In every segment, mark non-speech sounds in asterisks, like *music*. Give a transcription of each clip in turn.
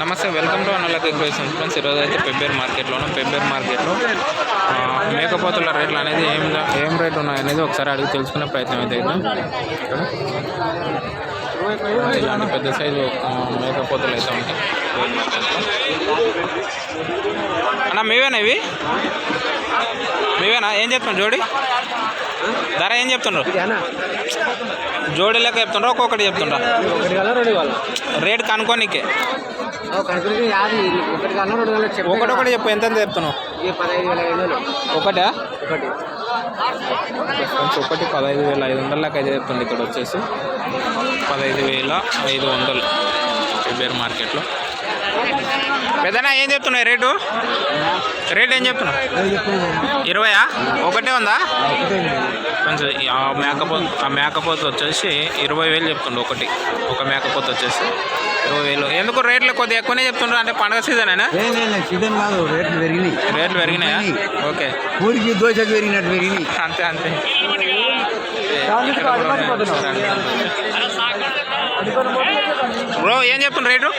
నమస్తే welcome to అన్నలకి questions friends ఈరోజు అయితే పెబ్బేర్ మార్కెట్లో ఉన్నాం పెబ్బేర్ మార్కెట్లో మేకపోతుల రేట్లు అనేది ఏం ఏం రేట్ ఉన్నాయనేది ఒకసారి అడిగి తెలుసుకునే ప్రయత్నం అయితే ఇలాంటి పెద్ద సైజు మేకపోతులు అయితే ఉంటాయి. అన్న మీవేనా ఇవి? మీవేనా? ఏం చెప్తున్నావు జోడి? ధర ఏం చెప్తున్నారు? జోడి లెక్క చెప్తుండ్రా ఒక్కొక్కటి చెప్తుండ్రా? రేట్ కనుక్కోనికే. యాభై ఒకటి రెండు చెప్పు ఒకటొకటి చెప్పు ఎంత ఎంత చెప్తున్నావు? ఈ పదహైదు వేల ఐదు వందలు. ఒకటా? ఒకటి. ఒకటి పదహైదు వేల ఐదు వందల దాకా అయితే చెప్తుంది ఇక్కడ వచ్చేసి. పదహైదు వేల ఐదు వందలు. ఫిబ్రవరి మార్కెట్లో. పెద్దనా ఏం చెప్తున్నాయి రేటు? రేట్ ఏం చెప్తున్నావు? ఇరవయా? ఒకటే ఉందా? కొంచెం ఆ మేకపోతు ఆ మేకపోతు వచ్చేసి ఇరవై వేలు చెప్తుండు ఒకటి. ఒక మేకపోతు వచ్చేసి ఇరవై వేలు. ఎందుకు రేట్లు కొద్దిగా ఎక్కువనే చెప్తుండ్రు? అంటే పండగ సీజనేనా సీజన్ కాదు రేట్లు పెరిగినాయి. రేట్లు పెరిగినాయా? ఓకే. ఊరికి దోశకు పెరిగినట్టు పెరిగినాయి. అంతే అంతే. బ్రో ఏం చెప్తున్నారు రేటు?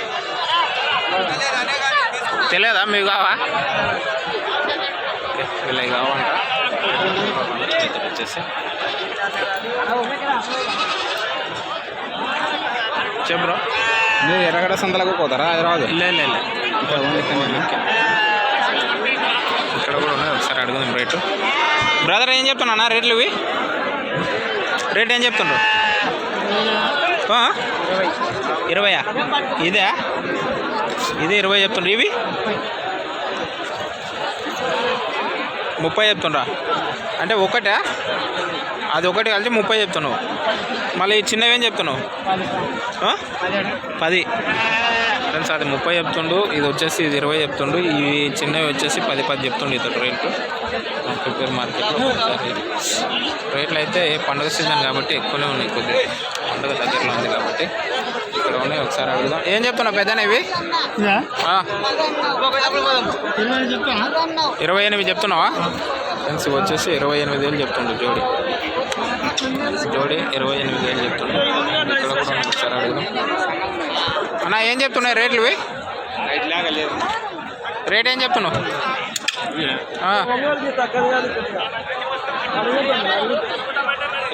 తెలియదా? మీకు కావా? వీళ్ళకి కావంట వచ్చేసి. చెప్పు బ్రో. మీరు ఎర్రగడ్డ సంతలకు పోతారా హైదరాబాద్? లే లే లే. ఇక్కడ కూడా ఉన్నాయి. ఒకసారి అడుగుదాం రేటు. బ్రదర్ ఏం చెప్తున్నా రేట్లు ఇవి? రేట్ ఏం చెప్తుండ్రు? ఇరవయా? ఇదే? ఇది ఇరవై చెప్తుండ్రు. ఇవి? ముప్పై చెప్తుండ్రా. అంటే ఒకటా? అది ఒకటి కలిసి ముప్పై చెప్తున్నావు. మళ్ళీ చిన్నవి ఏం చెప్తున్నావు? పది. ఫ్రెండ్స్ అది ముప్పై చెప్తుండు ఇది వచ్చేసి ఇది ఇరవై చెప్తుండు ఇవి చిన్నవి వచ్చేసి పది పది చెప్తుండు ఇతడు రేట్లు. ప్రిపేర్ మార్కెట్లో. రేట్లు అయితే పండుగ సీజన్ కాబట్టి ఎక్కువనే ఉన్నాయి కొద్దిగా. పండుగ దగ్గరలో ఉంది కాబట్టి ఇక్కడ ఉన్నాయి ఒకసారి అడుగుదాం. ఏం చెప్తున్నావు పెద్దనే ఇవి? ఆ. ఇరవై ఎనిమిది చెప్తున్నావా? ఫ్రెండ్స్ వచ్చేసి ఇరవై ఎనిమిది వేలు చెప్తుండు జోడి. జోడి ఇరవై ఎనిమిది వేలు చెప్తుండు ఇక్కడ కూడా ఒకసారి అడుగుదాం. అన్న ఏం చెప్తున్నాయి రేట్లు ఇవి? రేట్ ఏం చెప్తున్నావు.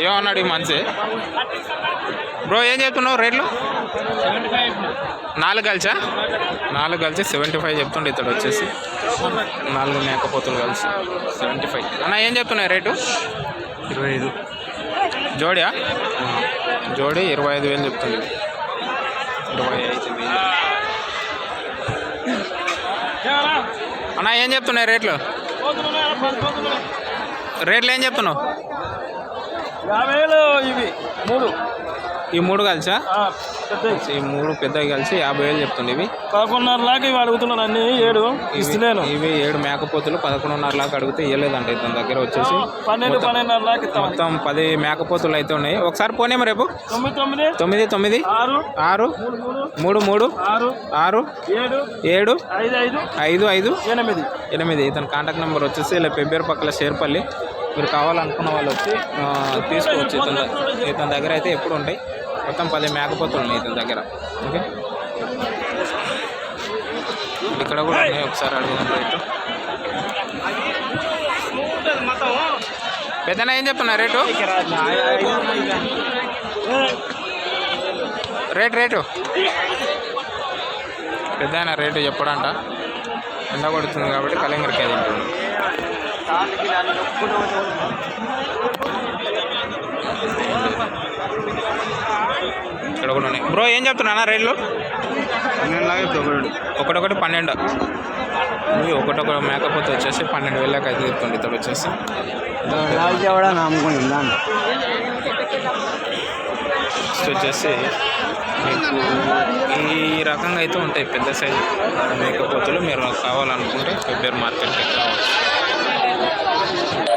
ఏమన్నాడు ఈ మంచి బ్రో ఏం చెప్తున్నావు? రేట్లు? నాలుగు కలిసా? నాలుగు కలిసి సెవెంటీ ఫైవ్ చెప్తుండే ఇతడు వచ్చేసి. నాలుగు మేకపోతులు కలిసి సెవెంటీ ఫైవ్. అన్న ఏం చెప్తున్నాయి రేటు? ఇరవై ఐదు జోడియా? జోడి ఇరవై ఐదు వేలు చెప్తుంది ఇరవై ఐదు వేలు. అన్న ఏం చెప్తున్నాయి రేట్లు? రేట్లు ఏం చెప్తున్నావు? యాభై వేలు ఇవి మూడు. ఈ మూడు కలిసా? ఈ మూడు పెద్దవి కలిసి యాభై వేలు చెప్తుండే ఇవి. పదకొండున్నర లాగా ఇవి అడుగుతున్నాను అన్ని ఏడు. ఇస్తలేను. ఇవి ఏడు మేకపోతులు పదకొండున్నర లాగా అడిగితే ఇవ్వలేదంట ఇతని దగ్గర వచ్చేసి. పన్నెండు పన్నెండున్నర లాగా మొత్తం పది మేకపోతులు అయితే ఉన్నాయి. ఒకసారి పోనేమో రేపు. తొమ్మిది తొమ్మిది. తొమ్మిది తొమ్మిది. ఆరు. ఆరు. మూడు మూడు. మూడు మూడు. ఆరు. ఆరు. ఏడు. ఏడు. ఐదు ఐదు. ఐదు ఐదు. ఎనిమిది. ఎనిమిది. ఇతని కాంటాక్ట్ నెంబర్ వచ్చేసి ఇలా పెబ్బేరు పక్కల షేర్పల్లి. మీరు కావాలనుకున్న వాళ్ళు వచ్చి తీసుకోవచ్చు ఇతను ఇతని దగ్గర అయితే ఎప్పుడు ఉంటాయి. మొత్తం పది మేకపోతులు ఉన్నాయి ఇతని దగ్గర. ఓకే? ఇక్కడ కూడా ఉన్నాయి ఒకసారి అడుగుదాం రేటు. పెద్దనా ఏం చెప్తున్నా రేటు? Rate rate. పెద్ద రేటు చెప్పడంట. ఎండ కొడుతుంది కాబట్టి కలింగరికాయ తింటుంది ఇక్కడ కూడా ఉన్నాయి. బ్రో ఏం చెప్తున్నా రేట్లు ఒకటొకటి పన్నెండు. ఇవి ఒకటొక మేకపోతే వచ్చేసి పన్నెండు వేలకు అయితే చెప్తుంది ఇతడు వచ్చేసి. నెక్స్ట్ వచ్చేసి మీకు ఈ రకంగా అయితే ఉంటాయి పెద్ద సైజు మేకపోతులు. మీరు కావాలనుకుంటే ఫిబ్రవరి మార్కెట్కి రావచ్చు. Thank *laughs* you.